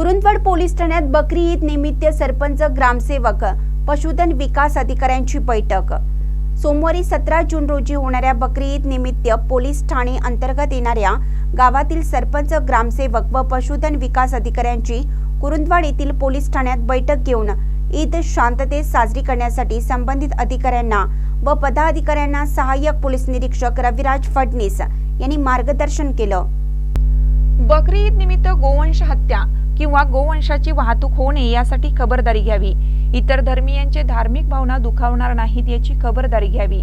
Kurundwad police ठाण्यात बकरी ईद निमित्त सरपंच ग्रामसेवक पशुधन विकास अधिकाऱ्यांची बैठक. सोमवारी सतरा जून रोजी होणाऱ्या बकरी ईद निमित्त पोलीस ठाणे अंतर्गत येणाऱ्या गावातील सरपंच ग्रामसेवक व पशुधन विकास अधिकाऱ्यांची कुरुंदवाड येथील पोलीस ठाण्यात बैठक घेऊन ईद शांततेत साजरी करण्यासाठी संबंधित अधिकाऱ्यांना व पदाधिकाऱ्यांना सहाय्यक पोलीस निरीक्षक रविराज फडणीस यांनी मार्गदर्शन केलं. बकरी ईद निमित्त गोवंश हत्या किंवा गोवंशाची वाहतूक होऊ नये यासाठी खबरदारी घ्यावी. इतर धर्मियांचे धार्मिक भावना दुखावणार नाहीत याची खबरदारी घ्यावी.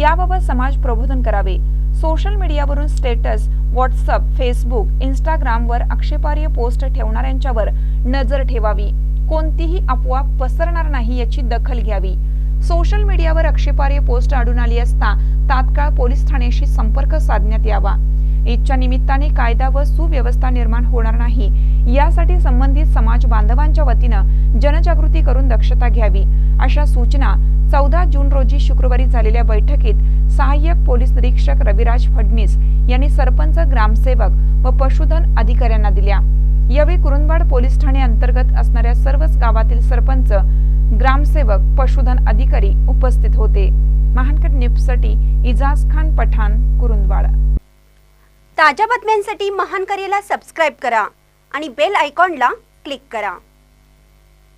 याबाबत समाज प्रबोधन करावे. सोशल मीडियावरून स्टेटस व्हॉट्सअप फेसबुक इंस्टाग्रामवर आक्षेपार्ह पोस्ट ठेवणाऱ्यांच्यावर नजर ठेवावी. कोणतीही अफवा पसरणार नाही याची दखल घ्यावी. सोशल मीडियावर आक्षेपार्ह पोस्ट आढळून आली असता तात्काळ पोलीस ठाण्याशी संपर्क साधण्यात यावा. ईदच्या निमित्ताने कायदा व सुव्यवस्था निर्माण होणार नाही. यासाठी संबंधित समाज बांधवांच्या वतीनं जनजागृती करून दक्षता घ्यावी. अशा सूचना चौदा जून रोजी शुक्रवारी झालेल्या बैठकीत सहाय्यक पोलीस निरीक्षक रविराज फडणीस यांनी सरपंच ग्रामसेवक व पशुधन अधिकाऱ्यांना दिल्या. यावेळी कुरुंदवाड पोलीस ठाणे अंतर्गत असणाऱ्या सर्वच गावातील सरपंच ग्रामसेवक पशुधन अधिकारी उपस्थित होते. महानकट न्यूजसाठी इजाज खान पठाण कुरुंदवाड. ताज्या बातम्यांसाठी महानकरेला सबस्क्राईब करा आणि बेल आयकॉनला क्लिक करा.